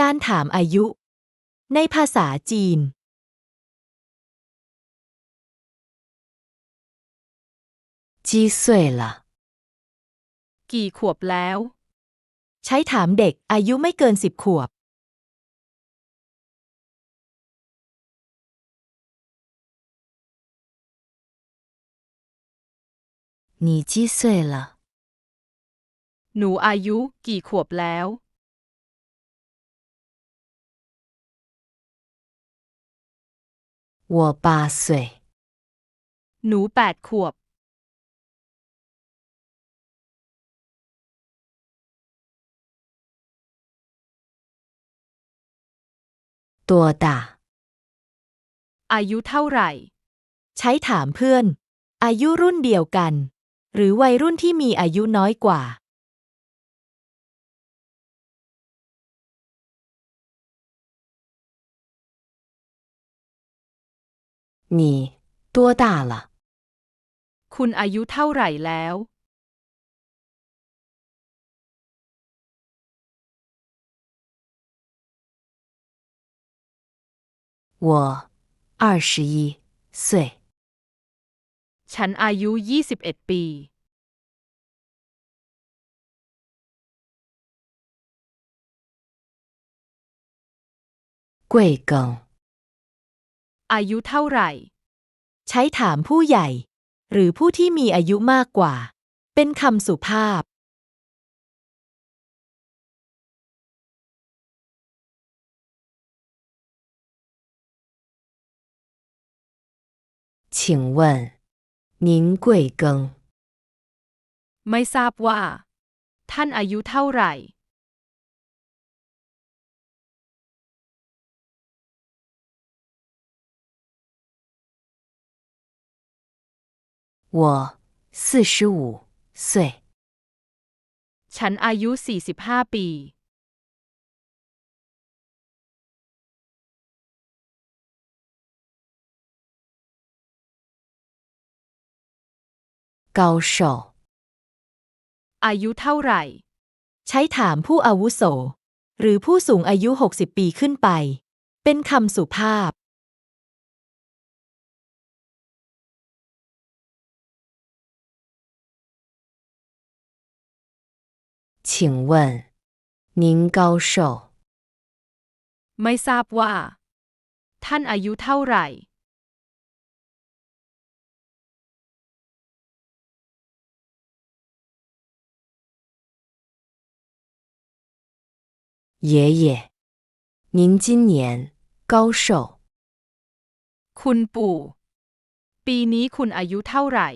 การถามอายุ ในภาษาจีน 几岁了？ กี่ขวบแล้ว ใช้ถามเด็กอายุไม่เกินสิบขวบ 你几岁了？ หนูอายุกี่ขวบแล้ว 我八岁。 หนูแปดขวบ 多大？ อายุเท่าไหร่ ใช้ถามเพื่อน อายุรุ่นเดียวกัน หรือวัยรุ่นที่มีอายุน้อยกว่า 你多大了？ คุณอายุเท่าไหร่แล้ว 我二十一岁。 ฉันอายุยี่สิบเอ็ดปี 贵庚？ อายุเท่าไหร่ ใช้ถามผู้ใหญ่ หรือผู้ที่มีอายุมากกว่า เป็นคำสุภาพ 请问您贵庚？ ไม่ทราบว่า ท่านอายุเท่าไหร่ 我四十五岁。 ฉันอายุสี่สิบห้าปี 高寿？ อายุเท่าไหร่ ใช้ถามผู้อาวุโส หรือผู้สูงอายุ 60 ปีขึ้นไป เป็นคำสุภาพ 请问您高寿？ ไม่ทราบว่า ท่านอายุเท่าไหร่ 爷爷，您今年高寿？ คุณปู่ ปีนี้คุณอายุเท่าไหร่